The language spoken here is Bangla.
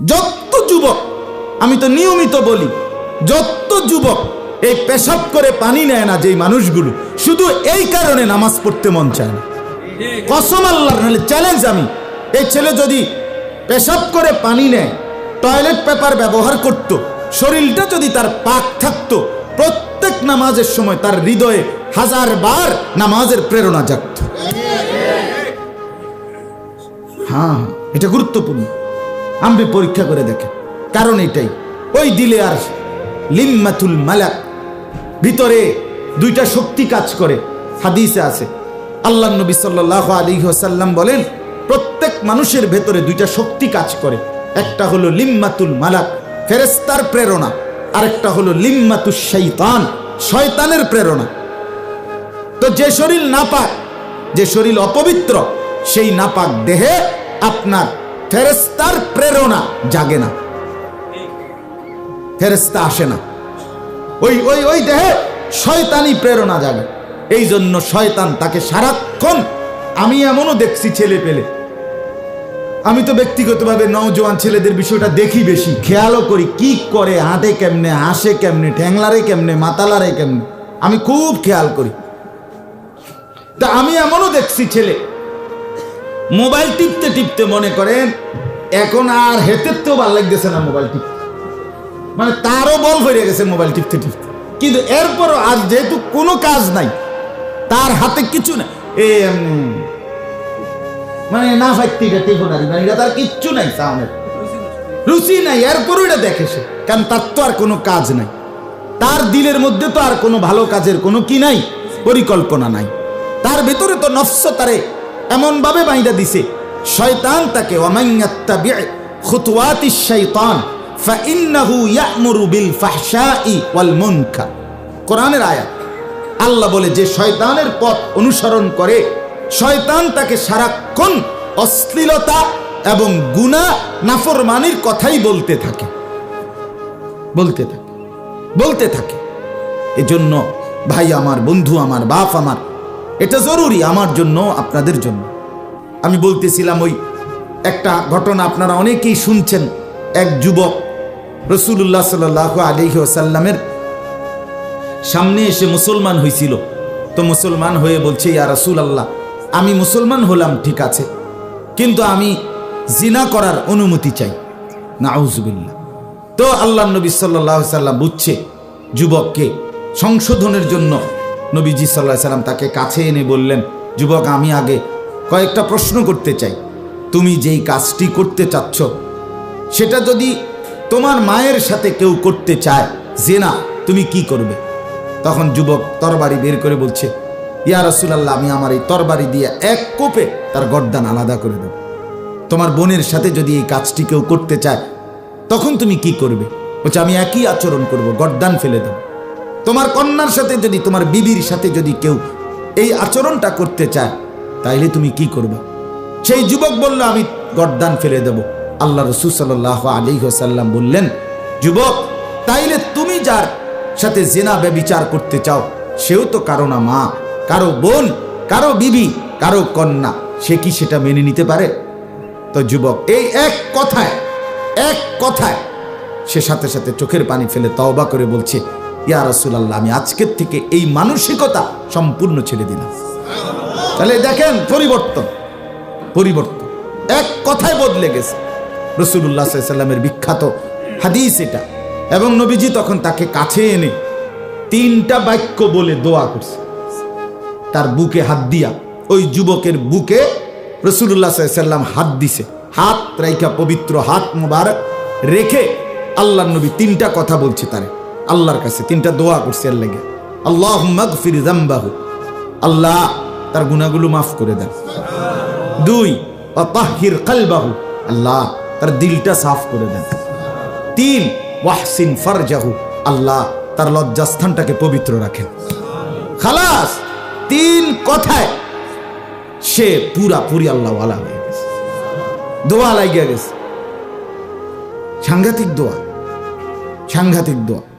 যত যুবক, আমি তো নিয়মিত বলি, যত যুবক এই পেশাব করে পানি নেয় না যেই মানুষগুলো, শুধু এই কারণে নামাজ পড়তে মন চায় না। কসম আল্লাহর নাহলে চ্যালেঞ্জ আমি। এই ছেলে যদি পেশাব করে পানি নেয় টয়লেট পেপার ব্যবহার করত, শরীরটা যদি তার পাক থাকতো, প্রত্যেক নামাজের সময় তার হৃদয়ে হাজার বার নামাজের প্রেরণা জাগত। হ্যাঁ এটা গুরুত্বপূর্ণ। আপনি পরীক্ষা করে দেখেন কারণ এটাই। ওই দিলে আর লিম্মাতুল মালাক। ভিতরে দুইটা শক্তি কাজ করে। হাদিসে আছে। আল্লাহ নবী সাল্লাহ আলী সাল্লাম বলেন, প্রত্যেক মানুষের ভেতরে দুইটা শক্তি কাজ করে। একটা হলো লিম্মাতুল মালাক ফেরেস্তার প্রেরণা। আরেকটা হলো লিম্মাতুল শৈতান শয়তানের প্রেরণা। তো যে শরীর নাপাক, যে শরীর অপবিত্র, সেই নাপাক দেহে আপনার ফেরেস্তার প্রেরণা জাগে না। ফেরেস্তা আসে না। ওই ওই ওই দেহে শয়তানি প্রেরণা জাগে। এই জন্য শয়তান তাকে সারাক্ষণ, আমি এমনও দেখছি ছেলে পেলে। আমি তো ব্যক্তিগতভাবে নওজোয়ান ছেলেদের বিষয়টা দেখি বেশি। খেয়ালও করি কি করে, হাঁটে কেমনে, হাসে কেমনে, ঠ্যাংলারে কেমনে, মাতালারে কেমনে। আমি খুব খেয়াল করি। তা আমি এমনও দেখছি ছেলে মোবাইল টিপতে টিপতে মনে করেন, এখন আর হেতের তো ভালো লাগতেছে না মোবাইল টিপতে। মানে তারও বল হয়ে গেছে মোবাইল টিপতে টিপতে। কিন্তু এরপরও আর যেহেতু কোনো কাজ নাই, তার হাতে কিছু না এ মানে না ফাইতে টিপো না মানে এটা তার কিচ্ছু নাই সামনের রুচি নাই, এরপরও এটা দেখে সে। কারণ তার তো আর কোনো কাজ নাই। তার দিলের মধ্যে তো আর কোনো ভালো কাজের কোনো কি নাই? পরিকল্পনা নাই। তার ভেতরে তো নফস তারে এমন ভাবে বাইদা দিছে, শয়তান তাকে কোরআনের আয়াত, আল্লাহ বলে, যে শয়তানের পথ অনুসরণ করে, শয়তান তাকে সারাক্ষণ অশ্লীলতা এবং গুনাহ, নাফরমানির কথাই বলতে থাকে। বলতে থাকে। বলতে থাকে। এজন্য ভাই আমার, বন্ধু আমার, বাপ আমার এটা জরুরি আমার জন্য, আপনাদের জন্য। আমি বলতেছিলাম ওই একটা ঘটনা আপনারা অনেকেই শুনছেন। এক যুবক রসুল্লাহ সাল আলহি ওসাল্লামের সামনে এসে মুসলমান হয়েছিল তো মুসলমান হয়ে বলছে, ইয়া রসুল আল্লাহ আমি মুসলমান হলাম, ঠিক আছে। কিন্তু আমি জিনা করার অনুমতি চাই। না আউজবিল্লা তো আল্লাহ নবী সাল্লাহ সাল্লাম বুঝছে যুবককে সংশোধনের জন্য নবীজি সাল্লাম তাকে কাছে এনে বললেন, যুবক, আমি আগে কয়েকটা প্রশ্ন করতে চাই। তুমি যেই কাজটি করতে চাচ্ছ, সেটা যদি তোমার মায়ের সাথে কেউ করতে চায়, জেনা, তুমি কি করবে? তখন যুবক তরবারি বের করে বলছে, ইয়া রসুলাল্লাহ, আমি আমার এই তরবারি দিয়ে এক কোপে তার গর্দান আলাদা করে দেব। তোমার বোনের সাথে যদি এই কাজটি কেউ করতে চায়, তখন তুমি কি করবে? বলছে, আমি একই আচরণ করব, গর্দান ফেলে দেব। তোমার কন্যার সাথে যদি, তোমার বিবির সাথে যদি কেউ এই আচরণটা করতে চায়, তাইলে তুমি কি করবে? সেই যুবক বলল, আমি গর্দান ফেলে দেব। আল্লাহ রসুল আলী সাল্লাম বললেন, যুবক, তাইলে তুমি যার সাথে জেনা ব্যবিচার করতে চাও, সেও তো কারও না মা, কারও বোন, কারও বিবি, কারও কন্যা, সে কি সেটা মেনে নিতে পারে? তো যুবক, এই এক কথায় এক কথায় সে সাথে সাথে চোখের পানি ফেলে তওবা করে বলছে ইয়া রাসূলুল্লাহ, আমি আজকের থেকে এই মানসিকতা সম্পূর্ণ ছেড়ে দিলাম। তাহলে দেখেন, পরিবর্তন পরিবর্তন। এক কথায় বদলে গেছে। রসুল্লাহ সাল্লামের বিখ্যাত হাদিস এটা। এবং নবীজি তখন তাকে কাছে এনে তিনটা বাক্য বলে দোয়া করছে। তার বুকে হাত দিয়া, ওই যুবকের বুকে রসুল্লাহ সাল্লাম হাত দিছে। হাত রাইখা পবিত্র, হাত মুবারক রেখে আল্লাহ নবী তিনটা কথা বলছে তারে। আল্লাহর কাছে তিনটা দোয়া করছে এর লেগে। আল্লাহ মাগফির জাম্বাহু আল্লাহ তার গুণাগুলো মাফ করে দেন। দুই অতাহির কালবাহু। আল্লাহ তার দিলটা সাফ করে দেন। তিন, ওয়াহসিন ফারজাহু। আল্লাহ তার লজ্জাস্থানটাকে পবিত্র রাখেন। খালাস, তিন কথায় সে পুরা পুরি আল্লাহ ওয়ালা হয়ে গেছে। দোয়া লাগিয়া গেছে। সাংঘাতিক দোয়া। সাংঘাতিক দোয়া।